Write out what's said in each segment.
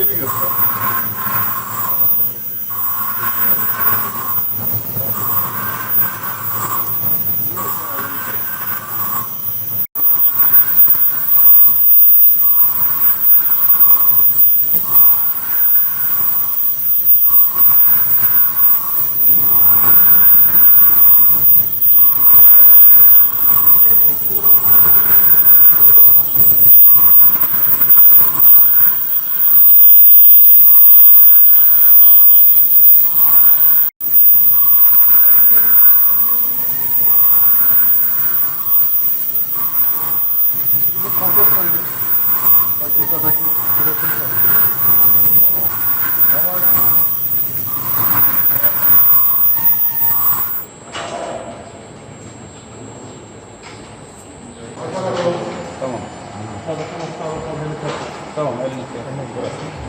Obrigado. Tamam. Tamam, elini Tamam, burası.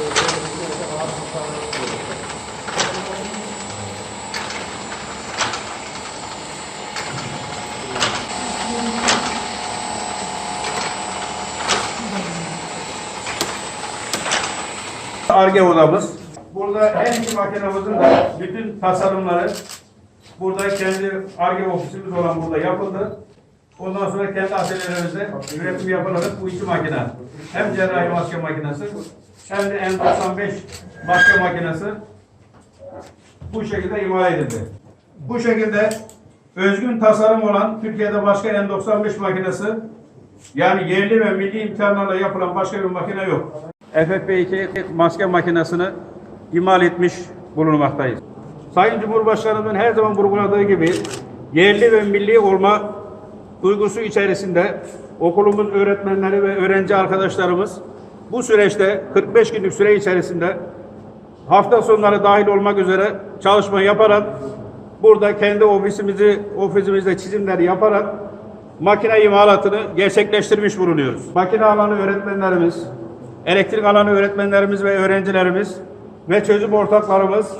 Arge odamız. Burada en iyi makinemizin de bütün tasarımları burada kendi Arge ofisimiz olan burada yapıldı. Ondan sonra kendi atölyelerimizde üretim yapılarak bu iki makine hem cerrahi maske makinesi hem de N95 maske makinesi bu şekilde imal edildi. Bu şekilde özgün tasarım olan Türkiye'de başka N95 makinesi yani yerli ve milli imkanlarla yapılan başka bir makine yok. FFP2 maske makinesini imal etmiş bulunmaktayız. Sayın Cumhurbaşkanımızın her zaman vurguladığı gibi yerli ve milli olma duygusu içerisinde okulumuz öğretmenleri ve öğrenci arkadaşlarımız bu süreçte 45 günlük süre içerisinde hafta sonları dahil olmak üzere çalışma yaparak burada kendi ofisimizi ofisimizde çizimleri yaparak makine imalatını gerçekleştirmiş bulunuyoruz. Makine alanı öğretmenlerimiz, elektrik alanı öğretmenlerimiz ve öğrencilerimiz ve çözüm ortaklarımız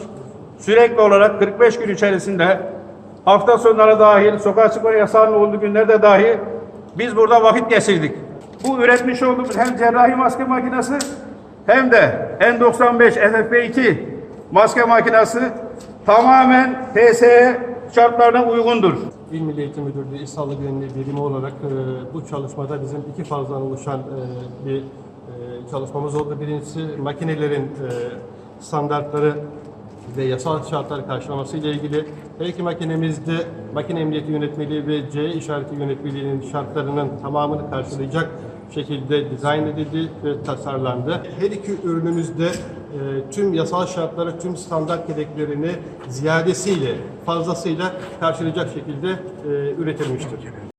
sürekli olarak 45 gün içerisinde hafta sonları dahil, sokağa çıkma yasağının olduğu günlerde dahi biz burada vakit geçirdik. Bu üretmiş olduğumuz hem cerrahi maske makinesi hem de N95 FFP2 maske makinesi tamamen TSE şartlarına uygundur. İl Milli Eğitim Müdürlüğü İş Sağlığı Birimi olarak e, bu çalışmada bizim iki fazdan oluşan e, bir çalışmamız oldu. Birincisi makinelerin e, standartları ve yasal şartları karşılaması ile ilgili her iki makinemizde makine emniyeti yönetmeliği ve C işareti yönetmeliğinin şartlarının tamamını karşılayacak şekilde dizayn edildi ve tasarlandı. Her iki ürünümüzde e, tüm yasal şartları, tüm standart gereklerini ziyadesiyle, fazlasıyla karşılayacak şekilde e, üretilmiştir.